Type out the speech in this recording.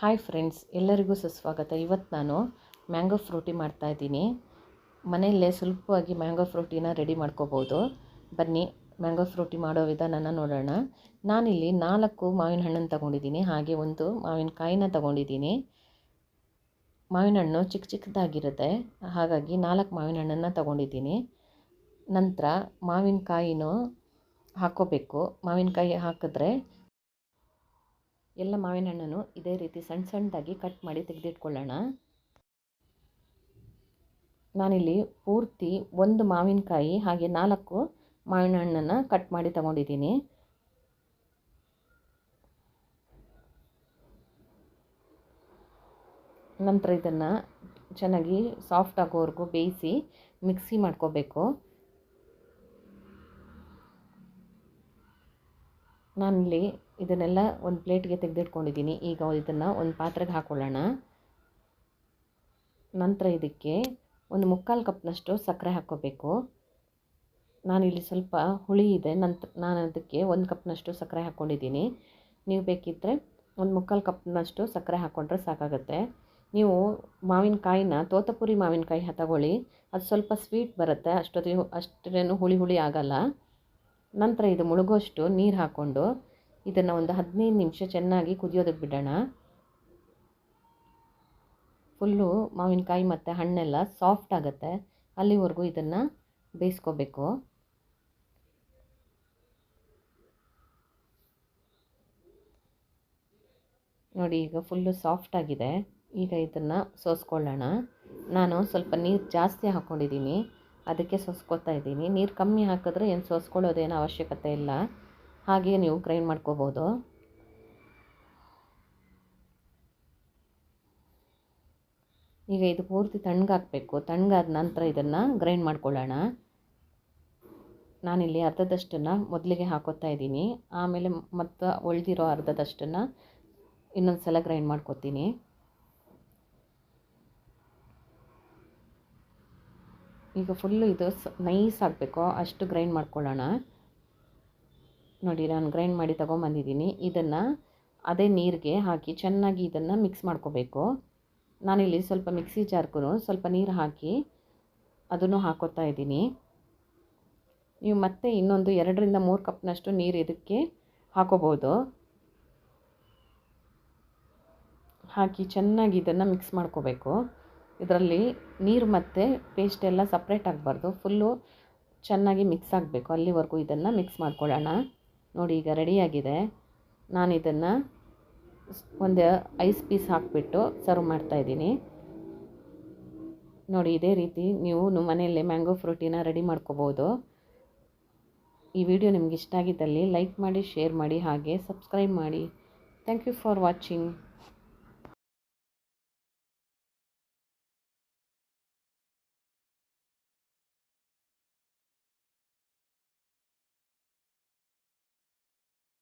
Hi friends ಎಲ್ಲರಿಗೂ ಸುಸ್ವಾಗತ. ಇವತ್ತು ನಾನು ಮ್ಯಾಂಗೋ ಫ್ರೂಟಿ ಮಾಡ್ತಾಯಿದ್ದೀನಿ ಮನೆಯಲ್ಲೇ ಸುಲಭವಾಗಿ ಮ್ಯಾಂಗೋ ಫ್ರೂಟಿನ ರೆಡಿ ಮಾಡ್ಕೋಬೋದು. ಬನ್ನಿ ಮ್ಯಾಂಗೋ ಫ್ರೂಟಿ ಮಾಡೋ ವಿಧಾನನ ನೋಡೋಣ. ನಾನಿಲ್ಲಿ ನಾಲ್ಕು ಮಾವಿನ ಹಣ್ಣನ್ನು ತಗೊಂಡಿದ್ದೀನಿ. ಹಾಗೆ ಒಂದು ಮಾವಿನಕಾಯಿನ ತಗೊಂಡಿದ್ದೀನಿ. ಮಾವಿನ ಹಣ್ಣು ಚಿಕ್ಕ ಚಿಕ್ಕದಾಗಿರುತ್ತೆ. ಹಾಗಾಗಿ ನಾಲ್ಕು ಮಾವಿನ ಹಣ್ಣನ್ನು ತಗೊಂಡಿದ್ದೀನಿ. ನಂತರ ಮಾವಿನಕಾಯಿನೂ ಹಾಕ್ಕೋಬೇಕು. ಮಾವಿನಕಾಯಿ ಹಾಕಿದ್ರೆ ಎಲ್ಲ ಮಾವಿನ ಹಣ್ಣನ್ನು ಇದೇ ರೀತಿ ಸಣ್ಣ ಸಣ್ಣದಾಗಿ ಕಟ್ ಮಾಡಿ ತೆಗೆದಿಟ್ಕೊಳ್ಳೋಣ. ನಾನಿಲ್ಲಿ ಪೂರ್ತಿ ಒಂದು ಮಾವಿನಕಾಯಿ ಹಾಗೆ ನಾಲ್ಕು ಮಾವಿನ ಹಣ್ಣನ್ನು ಕಟ್ ಮಾಡಿ ತಗೊಂಡಿದ್ದೀನಿ. ನಂತರ ಇದನ್ನು ಚೆನ್ನಾಗಿ ಸಾಫ್ಟ್ ಆಗೋವರೆಗೂ ಬೇಯಿಸಿ ಮಿಕ್ಸಿ ಮಾಡ್ಕೋಬೇಕು. ನಾನಿಲ್ಲಿ ಇದನ್ನೆಲ್ಲ ಒಂದು ಪ್ಲೇಟ್ಗೆ ತೆಗೆದಿಟ್ಕೊಂಡಿದ್ದೀನಿ ಈಗ ಇದನ್ನು ಒಂದು ಪಾತ್ರೆಗೆ ಹಾಕ್ಕೊಳ್ಳೋಣ ನಂತರ ಇದಕ್ಕೆ ಒಂದು ಮುಕ್ಕಾಲು ಕಪ್ನಷ್ಟು ಸಕ್ಕರೆ ಹಾಕ್ಕೋಬೇಕು. ನಾನಿಲ್ಲಿ ಸ್ವಲ್ಪ ಹುಳಿ ಇದೆ. ನಂತರ ನಾನು ಅದಕ್ಕೆ ಒಂದು ಕಪ್ನಷ್ಟು ಸಕ್ಕರೆ ಹಾಕ್ಕೊಂಡಿದ್ದೀನಿ ನೀವು ಬೇಕಿದ್ದರೆ ಒಂದು ಮುಕ್ಕಾಲು ಕಪ್ನಷ್ಟು ಸಕ್ಕರೆ ಹಾಕ್ಕೊಂಡ್ರೆ ಸಾಕಾಗುತ್ತೆ. ನೀವು ಮಾವಿನಕಾಯಿನ, ತೋತಪುರಿ ಮಾವಿನಕಾಯಿ ತಗೊಳ್ಳಿ. ಅದು ಸ್ವಲ್ಪ ಸ್ವೀಟ್ ಬರುತ್ತೆ. ಅಷ್ಟೊತ್ತಿಗೆ ಅಷ್ಟೇನು ಹುಳಿ ಹುಳಿ ಆಗಲ್ಲ. ನಂತರ ಇದು ಮುಳುಗೋಷ್ಟು ನೀರು ಹಾಕ್ಕೊಂಡು ಇದನ್ನು ಒಂದು ಹದಿನೈದು ನಿಮಿಷ ಚೆನ್ನಾಗಿ ಕುದಿಯೋದಕ್ಕೆ ಬಿಡೋಣ. ಫುಲ್ಲು ಮಾವಿನಕಾಯಿ ಮತ್ತು ಹಣ್ಣೆಲ್ಲ ಸಾಫ್ಟ್ ಆಗುತ್ತೆ. ಅಲ್ಲಿವರೆಗೂ ಇದನ್ನು ಬೇಯಿಸ್ಕೋಬೇಕು. ನೋಡಿ, ಈಗ ಫುಲ್ಲು ಸಾಫ್ಟ್ ಆಗಿದೆ. ಈಗ ಇದನ್ನು ಸೋಸ್ಕೊಳ್ಳೋಣ. ನಾನು ಸ್ವಲ್ಪ ನೀರು ಜಾಸ್ತಿ ಹಾಕ್ಕೊಂಡಿದ್ದೀನಿ ಅದಕ್ಕೆ ಸೋಸ್ಕೋತಾ ಇದ್ದೀನಿ. ನೀರು ಕಮ್ಮಿ ಹಾಕಿದ್ರೆ ಏನು ಸೋಸ್ಕೊಳ್ಳೋದೇನು ಅವಶ್ಯಕತೆ ಇಲ್ಲ. ಹಾಗೆ ನೀವು ಗ್ರೈಂಡ್ ಮಾಡ್ಕೋಬೋದು. ಈಗ ಇದು ಪೂರ್ತಿ ತಣ್ಣಗಾಕಬೇಕು ತಣ್ಣಗಾದ ನಂತರ ಇದನ್ನು ಗ್ರೈಂಡ್ ಮಾಡ್ಕೊಳ್ಳೋಣ. ನಾನಿಲ್ಲಿ ಅರ್ಧದಷ್ಟನ್ನು ಮೊದಲಿಗೆ ಹಾಕೋತಾ ಇದ್ದೀನಿ. ಆಮೇಲೆ ಮತ್ತು ಉಳಿದಿರೋ ಅರ್ಧದಷ್ಟನ್ನು ಇನ್ನೊಂದು ಸಲ ಗ್ರೈಂಡ್ ಮಾಡ್ಕೊತೀನಿ. ಈಗ ಫುಲ್ಲು ಇದು ನೈಸ್ ಆಗಬೇಕು. ಅಷ್ಟು ಗ್ರೈಂಡ್ ಮಾಡ್ಕೊಳ್ಳೋಣ. ನೋಡಿ, ನಾನು ಗ್ರೈಂಡ್ ಮಾಡಿ ತೊಗೊಂಬಂದಿದ್ದೀನಿ. ಇದನ್ನು ಅದೇ ನೀರಿಗೆ ಹಾಕಿ ಚೆನ್ನಾಗಿ ಇದನ್ನು ಮಿಕ್ಸ್ ಮಾಡ್ಕೋಬೇಕು. ನಾನಿಲ್ಲಿ ಸ್ವಲ್ಪ ಮಿಕ್ಸಿ ಜಾರ್ಗೂ ಸ್ವಲ್ಪ ನೀರು ಹಾಕಿ ಅದನ್ನು ಹಾಕೋತಾ ಇದ್ದೀನಿ. ನೀವು ಮತ್ತೆ ಇನ್ನೊಂದು ಎರಡರಿಂದ ಮೂರು ಕಪ್ನಷ್ಟು ನೀರು ಇದಕ್ಕೆ ಹಾಕೋಬೋದು. ಹಾಕಿ ಚೆನ್ನಾಗಿ ಇದನ್ನು ಮಿಕ್ಸ್ ಮಾಡ್ಕೋಬೇಕು. ಇದರಲ್ಲಿ ನೀರು ಮತ್ತು ಪೇಸ್ಟ್ ಎಲ್ಲ ಸಪ್ರೇಟ್ ಆಗಬಾರ್ದು. ಫುಲ್ಲು ಚೆನ್ನಾಗಿ ಮಿಕ್ಸ್ ಆಗಬೇಕು. ಅಲ್ಲಿವರೆಗೂ ಇದನ್ನು ಮಿಕ್ಸ್ ಮಾಡ್ಕೊಳ್ಳೋಣ. ನೋಡಿ, ಈಗ ರೆಡಿಯಾಗಿದೆ. ನಾನು ಇದನ್ನು ಒಂದು ಐಸ್ ಪೀಸ್ ಹಾಕಿಬಿಟ್ಟು ಸರ್ವ್ ಮಾಡ್ತಾಯಿದ್ದೀನಿ ನೋಡಿ, ಇದೇ ರೀತಿ ನೀವು ನಿಮ್ಮ ಮನೆಯಲ್ಲೇ ಮ್ಯಾಂಗೋ ಫ್ರೂಟಿನ ರೆಡಿ ಮಾಡ್ಕೋಬೋದು. ಈ ವಿಡಿಯೋ ನಿಮ್ಗೆ ಇಷ್ಟ ಆಗಿದ್ದಲ್ಲಿ ಲೈಕ್ ಮಾಡಿ, ಶೇರ್ ಮಾಡಿ, ಹಾಗೆ ಸಬ್ಸ್ಕ್ರೈಬ್ ಮಾಡಿ. Thank you for watching.